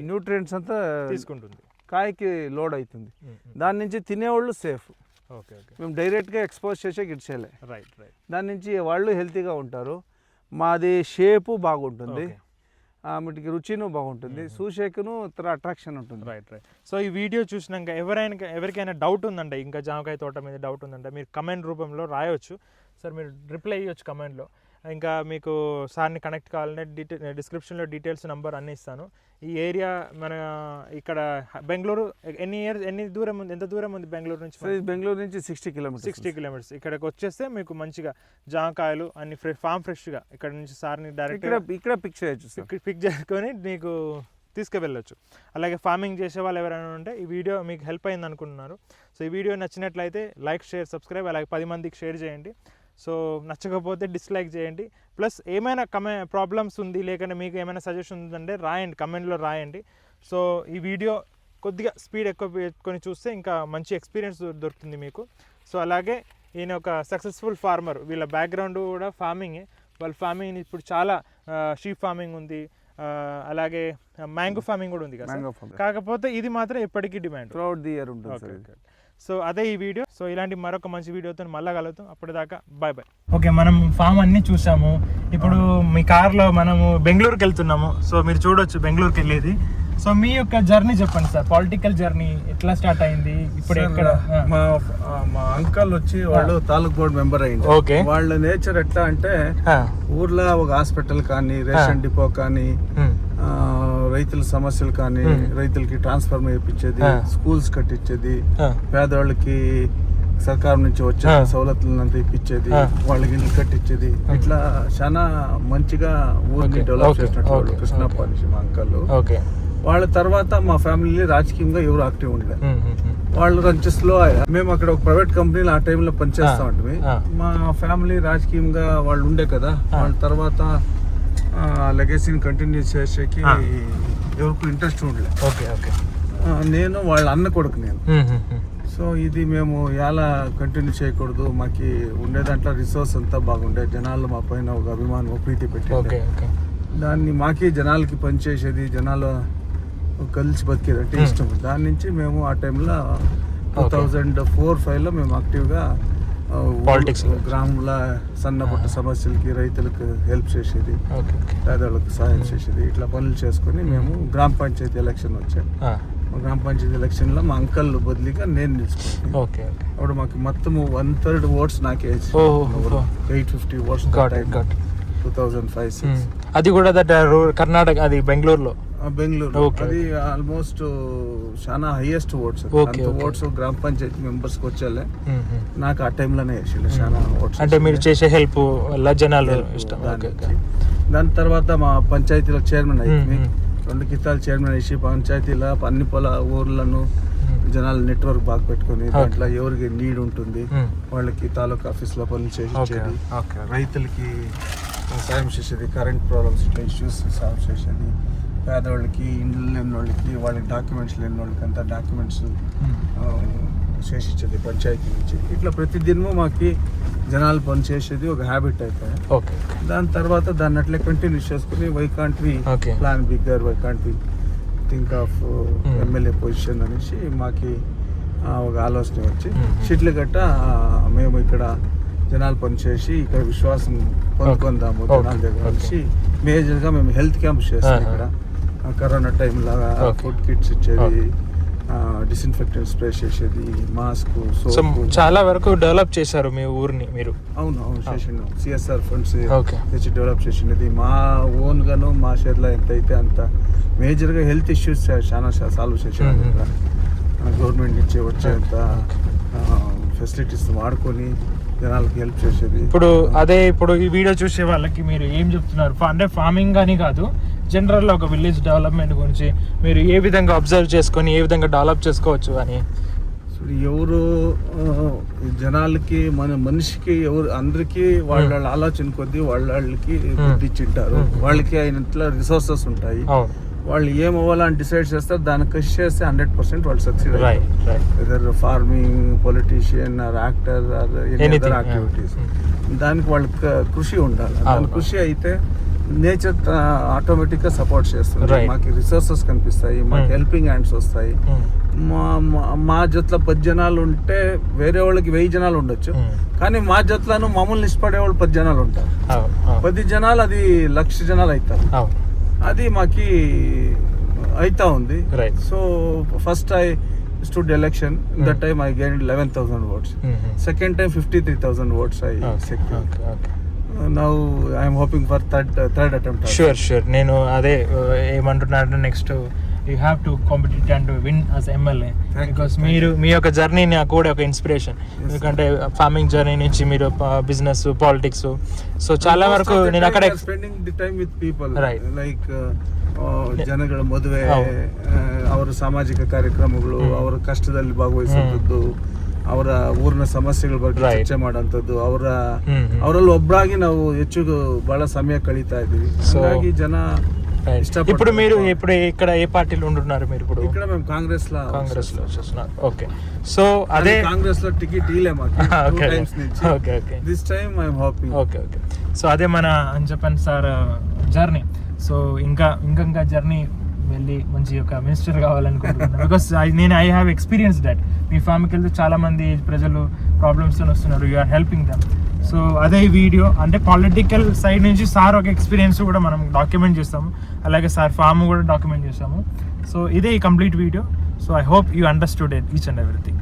[SPEAKER 1] న్యూట్రియంట్స్ అంతా
[SPEAKER 2] తీసుకుంటుంది.
[SPEAKER 1] కాయకి లోడ్ అవుతుంది దాని నుంచి తినేవాళ్ళు సేఫ్
[SPEAKER 2] ఓకే ఓకే.
[SPEAKER 1] మేము డైరెక్ట్గా ఎక్స్పోజ్ చేసే గిడ్చేయాలి
[SPEAKER 2] రైట్ రైట్
[SPEAKER 1] దాని నుంచి వాళ్ళు హెల్తీగా ఉంటారు. మాది షేపు బాగుంటుంది. ఆమెటికి రుచిను బాగుంటుంది. సూషేకును ఇతర అట్రాక్షన్ ఉంటుంది.
[SPEAKER 2] రైట్ రైట్ సో ఈ వీడియో చూసినాక ఎవరైనా ఎవరికైనా డౌట్ ఉందంటే ఇంకా జామకాయ తోట మీద డౌట్ ఉందంటే మీరు కమెంట్ రూపంలో రాయొచ్చు. సార్ మీరు రిప్లై ఇవ్వచ్చు కమెంట్లో ఇంకా మీకు సార్ని కనెక్ట్ కావాలంటే డీటె డిస్క్రిప్షన్లో డీటెయిల్స్ నెంబర్ అన్ని ఇస్తాను. ఈ ఏరియా మన ఇక్కడ బెంగళూరు ఎన్ని ఇయర్స్ ఎన్ని దూరం ఉంది ఎంత దూరం ఉంది బెంగళూరు నుంచి
[SPEAKER 1] బెంగళూరు నుంచి సిక్స్టీ కిలోమీటర్స్
[SPEAKER 2] సిక్స్టీ కిలోమీటర్స్. ఇక్కడికి వచ్చేస్తే మీకు మంచిగా జామకాయలు అన్ని ఫ్రెష్ ఫామ్ ఫ్రెష్గా ఇక్కడ నుంచి సార్ని డైరెక్ట్
[SPEAKER 1] ఇక్కడ ఇక్కడ పిక్ చేయొచ్చు
[SPEAKER 2] పిక్ చేసుకొని నీకు తీసుకువెళ్ళొచ్చు. అలాగే ఫార్మింగ్ చేసే వాళ్ళు ఎవరైనా ఉంటే ఈ వీడియో మీకు హెల్ప్ అయింది అనుకుంటున్నారు సో ఈ వీడియో నచ్చినట్లయితే లైక్ షేర్ సబ్స్క్రైబ్ అలాగే పది మందికి షేర్ చేయండి. సో నచ్చకపోతే డిస్లైక్ చేయండి. ప్లస్ ఏమైనా కమె ప్రాబ్లమ్స్ ఉంది లేకుంటే మీకు ఏమైనా సజెషన్ ఉందంటే రాయండి కమెంట్లో రాయండి. సో ఈ వీడియో కొద్దిగా స్పీడ్ ఎక్కువ పెట్టుకొని చూస్తే ఇంకా మంచి ఎక్స్పీరియన్స్ దొరుకుతుంది మీకు. సో అలాగే ఈయన ఒక సక్సెస్ఫుల్ ఫార్మర్ వీళ్ళ బ్యాక్గ్రౌండ్ కూడా ఫార్మింగే వాళ్ళ ఫార్మింగ్ ఇప్పుడు చాలా షీప్ ఫార్మింగ్ ఉంది. అలాగే మ్యాంగో ఫార్మింగ్ కూడా ఉంది కదా కాకపోతే ఇది మాత్రం ఎప్పటికీ డిమాండ్
[SPEAKER 1] త్రూఅవుట్ ది ఇయర్ ఉంటుంది
[SPEAKER 2] సో అదే ఈ వీడియో. సో ఇలాంటి మరొక మంచి వీడియోతో మళ్ళా కలుగుతాం అప్పటిదాకా బాయ్ బాయ్ ఓకే మనం ఫామ్ అన్ని చూసాము. ఇప్పుడు మీ కార్లో మనము బెంగళూరుకి వెళ్తున్నాము. సో మీరు చూడొచ్చు బెంగళూరుకి వెళ్ళేది. సో మీ యొక్క జర్నీ చెప్పండి సార్. పొలిటికల్ జర్నీ ఎట్లా స్టార్ట్ అయింది? ఇప్పుడు ఎక్కడ?
[SPEAKER 1] మా మా అంకల్ వచ్చి వాళ్ళు తాలూక్ బోర్డ్ మెంబర్ అయ్యింది
[SPEAKER 2] ఓకే.
[SPEAKER 1] వాళ్ళ నేచర్ ఎట్లా అంటే ఊర్లో ఒక హాస్పిటల్ కానీ రేషన్ డిపో కానీ రైతుల సమస్యలు కానీ. రైతులకి ట్రాన్స్ఫార్మర్ ఇప్పించేది
[SPEAKER 2] Ah.
[SPEAKER 1] స్కూల్స్ కట్టించేది పేదవాళ్ళకి సర్కార్ నుంచి వచ్చే. సవలతులను అంతా ఇప్పించేది. వాళ్ళకి ఇల్లు కట్టించేది. ఇట్లా చాలా మంచిగా ఊరిని
[SPEAKER 2] Okay,
[SPEAKER 1] డెవలప్ చేసినట్టు వాళ్ళు కృష్ణప్ప. అనేసి మా అంకల్. వాళ్ళ తర్వాత మా ఫ్యామిలీ రాజకీయంగా ఎవరు యాక్టివ్ ఉండలేదు వాళ్ళు కొంచెం స్లో మేము అక్కడ ఒక ప్రైవేట్ కంపెనీలో ఆ టైంలో పనిచేస్తా. ఉంటుంది. మా ఫ్యామిలీ రాజకీయంగా వాళ్ళు ఉండే కదా. వాళ్ళ తర్వాత లెగసీని కంటిన్యూ చేసేకి. ఎవరికి ఇంట్రెస్ట్ ఉండలే.
[SPEAKER 2] Okay
[SPEAKER 1] okay. నేను వాళ్ళ అన్న కొడుకు నేను. సో ఇది మేము ఎలా కంటిన్యూ చేయకూడదు మాకి ఉండే దాంట్లో రిసోర్స్ అంతా బాగుండే. జనాలు మా పైన ఒక అభిమానం ప్రీతి పెట్టి దాన్ని మాకే జనాలకి పనిచేసేది జనాలు కలిసి బతికేది అంటే. ఇష్టం. దాని నుంచి మేము ఆ టైంలో టూ థౌజండ్ ఫోర్ ఫైవ్లో మేము యాక్టివ్గా
[SPEAKER 2] లో.
[SPEAKER 1] గ్రామంలో సన్నపట్ట సమస్యలకి రైతులకు హెల్ప్ చేసేది పేదవాళ్ళకి సహాయం చేసేది ఇట్లా పనులు చేసుకొని మేము గ్రామ పంచాయతీ ఎలక్షన్ వచ్చాం.
[SPEAKER 2] ఆ,
[SPEAKER 1] గ్రామ పంచాయతీ ఎలక్షన్లో మా అంకల్ బదిలీగా నేను నిలుచుకున్నాను. అప్పుడు మాకు మొత్తం వన్ థర్డ్ ఓట్స్ నాకే.
[SPEAKER 2] Eight fifty votes
[SPEAKER 1] two thousand five six
[SPEAKER 2] అది కూడా దట్ కర్ణాటక అది బెంగళూరులో.
[SPEAKER 1] బెంగళూరు అది ఆల్మోస్ట్ చాలా హైయెస్ట్ ఓట్స్ అంత. ఓట్స్ గ్రామ పంచాయతీ మెంబర్స్కి వచ్చేలే
[SPEAKER 2] మ్మ్, మ్మ్.
[SPEAKER 1] నాకు ఆ టైంలోనే వేసిండు చాలా ఓట్స్
[SPEAKER 2] అంటే మీరు చేసే హెల్ప్ వల్ల జనాలు ఇష్టం.
[SPEAKER 1] దాని తర్వాత మా పంచాయతీలో చైర్మన్ అయింది. రెండు కితాలు చైర్మన్ వేసి పంచాయతీలో అన్ని పొల ఊర్లను జనాల నెట్వర్క్ బాగా పెట్టుకొని దాంట్లో ఎవరికి నీడ్ ఉంటుంది. వాళ్ళకి తాలూకా ఆఫీస్లో పనులు చేసి
[SPEAKER 2] ఓకే
[SPEAKER 1] ఇచ్చేది.
[SPEAKER 2] ఓకే.
[SPEAKER 1] రైతులకి సాయం చేసేది కరెంట్ ప్రాబ్లమ్స్ ఇట్లా ఇష్యూస్ సాల్వ్ చేసేది. పేదవాళ్ళకి ఇండ్లు లేని వాళ్ళకి వాళ్ళకి డాక్యుమెంట్స్ లేని వాళ్ళకి అంతా డాక్యుమెంట్స్ చేసి ఇచ్చేది పంచాయతీ నుంచి ఇట్లా ప్రతి దినము మాకి జనాలు పని చేసేది ఒక హ్యాబిట్
[SPEAKER 2] ఓకే
[SPEAKER 1] దాని తర్వాత దాన్ని అట్లే కంటిన్యూ చేసుకుని why can't we
[SPEAKER 2] Okay.
[SPEAKER 1] Plan bigger why can't we think of
[SPEAKER 2] Hmm.
[SPEAKER 1] MLA position అనేసి మాకి ఒక ఆలోచన వచ్చి
[SPEAKER 2] Hmm.
[SPEAKER 1] షిట్లగట్ట ఆ, మేము ఇక్కడ జనాలు పనిచేసి ఇక్కడ విశ్వాసం పొందుకుందాము. జనాల దగ్గర. నుంచి మేజర్గా మేము హెల్త్ క్యాంప్స్ చేస్తాం. ఇక్కడ కరోనా టైం లాగా. ఫుడ్ కిట్స్ ఇచ్చేది. డిస్ఇన్ఫెక్టెంట్ స్ప్రే చేసేది మాస్క్
[SPEAKER 2] సో చాలా వరకు డెవలప్ చేశారు మీ ఊరిని మీరు?
[SPEAKER 1] అవును అవును చేసిండు. సిఎస్ఆర్ ఫండ్స్ తెచ్చి డెవలప్ చేసినది మా ఓన్గాను మా షేర్లో ఎంత అయితే అంత మేజర్గా హెల్త్ ఇష్యూస్ చాలా సాల్వ్. ఇక్కడ గవర్నమెంట్ నుంచి వచ్చేంత ఫెసిలిటీస్ వాడుకొని జనాలకి హెల్ప్ చేసేది.
[SPEAKER 2] ఇప్పుడు అదే ఇప్పుడు ఈ వీడియో చూసే వాళ్ళకి మీరు ఏం చెప్తున్నారు? అంటే ఫార్మింగ్ అని కాదు జనరల్గా ఒక విలేజ్ డెవలప్మెంట్ గురించి మీరు ఏ విధంగా అబ్జర్వ్ చేసుకొని ఏ విధంగా డెవలప్ చేసుకోవచ్చు అని?
[SPEAKER 1] ఎవరు జనాలకి మన మనిషికి ఎవరు అందరికీ వాళ్ళ ఆలోచన కొద్దీ వాళ్ళ వాళ్ళకి బుద్ధి ఇచ్చింటారు.
[SPEAKER 2] Hmm.
[SPEAKER 1] వాళ్ళకి అయినట్ల రిసోర్సెస్ ఉంటాయి. వాళ్ళు ఏం అవ్వాలని డిసైడ్ చేస్తారు దానికి కృషి చేస్తే హండ్రెడ్ పర్సెంట్ వాళ్ళు success whether farming politician
[SPEAKER 2] or
[SPEAKER 1] actor or
[SPEAKER 2] activities.
[SPEAKER 1] దానికి వాళ్ళకి కృషి ఉండాలి. దాని. కృషి అయితే నేచర్ ఆటోమేటిక్గా సపోర్ట్ చేస్తుంది. మాకు రిసోర్సెస్ కనిపిస్తాయి మాకు
[SPEAKER 2] Hmm.
[SPEAKER 1] హెల్పింగ్ హ్యాండ్స్ వస్తాయి. మా మా- మా జట్లో పది జనాలు ఉంటే వేరే వాళ్ళకి వెయ్యి జనాలు ఉండొచ్చు. కానీ మా జట్లను మామూలు ఇష్టపడే వాళ్ళు పది జనాలు ఉంటారు.
[SPEAKER 2] అవును అవును
[SPEAKER 1] పది జనాలు అది లక్ష జనాలు అవుతారు
[SPEAKER 2] అవును
[SPEAKER 1] అది మాకి అయితా ఉంది. So first I stood election that time I gain eleven thousand votes second time fifty three thousand votes
[SPEAKER 2] okay okay
[SPEAKER 1] Now I'm hoping for third third attempt
[SPEAKER 2] sure sure నేను అదే ఏమంటున్నాను next you have to compete and win us MLA
[SPEAKER 1] Thank you,
[SPEAKER 2] because
[SPEAKER 1] thank
[SPEAKER 2] మీరు మీ యొక్క journey నాకు కూడా ఒక inspiration ఎందుకంటే farming journey నుంచి మీరు బిజినెస్ పాలిటిక్స్ సో చాలా వరకు నేను అక్కడ
[SPEAKER 1] spending the time with people
[SPEAKER 2] Right.
[SPEAKER 1] Like ಜನಗಳ ಮದುವೆ
[SPEAKER 2] ಹೌದು.
[SPEAKER 1] ಆ, ಅವರ ಸಾಮಾಜಿಕ ಕಾರ್ಯಕ್ರಮಗಳು
[SPEAKER 2] ಹ್ಮ್.
[SPEAKER 1] ಅವರ ಕಷ್ಟದಲ್ಲಿ ಭಾಗವಹಿಸುವಂಥದ್ದು ಅವರ ಊರಿನ ಸಮಸ್ಯೆಗಳ ಬಗ್ಗೆ
[SPEAKER 2] Right.
[SPEAKER 1] ಚರ್ಚೆ ಮಾಡೋಂಥದ್ದು ಅವರ
[SPEAKER 2] ಹ್ಮ್, ಹ್ಮ್.
[SPEAKER 1] ಅವರಲ್ಲಿ ಒಬ್ಬರಾಗಿ ನಾವು ಹೆಚ್ಚು ಬಹಳ ಸಮಯ ಕಳೀತಾ ಇದ್ದೀವಿ
[SPEAKER 2] So-
[SPEAKER 1] ಹಾಗಾಗಿ ಜನ
[SPEAKER 2] Right.
[SPEAKER 1] ఇష్టపడతారు.
[SPEAKER 2] ఇప్పుడు మీరు ఇప్పుడు ఇక్కడ ఏ పార్టీలో ఉంటున్నారు మీరు ఇప్పుడు
[SPEAKER 1] ఇక్కడ మేము కాంగ్రెస్ లో
[SPEAKER 2] కాంగ్రెస్ లో చూస్తున్నారు ఓకే సో అదే
[SPEAKER 1] కాంగ్రెస్ లో టికెట్ ఇలే మాకు టూ
[SPEAKER 2] ఓకే
[SPEAKER 1] టైమ్స్ నుంచి
[SPEAKER 2] okay okay
[SPEAKER 1] this time I'm hoping
[SPEAKER 2] okay okay so అదే మన అని చెప్పండి సార్ జర్నీ సో ఇంకా ఇంకా ఇంకా జర్నీ వెళ్ళి మంచి ఒక మినిస్టర్ కావాలనుకుంటున్నాను. బికాస్ నేను ఐ హ్యావ్ ఎక్స్పీరియన్స్ దట్ మీ ఫామ్కి వెళ్తే చాలా మంది ప్రజలు ప్రాబ్లమ్స్తో వస్తున్నారు. You are helping them so అదే వీడియో అంటే పొలిటికల్ సైడ్ నుంచి సార్ ఒక ఎక్స్పీరియన్స్ కూడా మనం డాక్యుమెంట్ చేస్తాము. అలాగే సార్ ఫామ్ కూడా డాక్యుమెంట్ చేస్తాము. సో ఇదే ఈ complete video so I hope you understood each and everything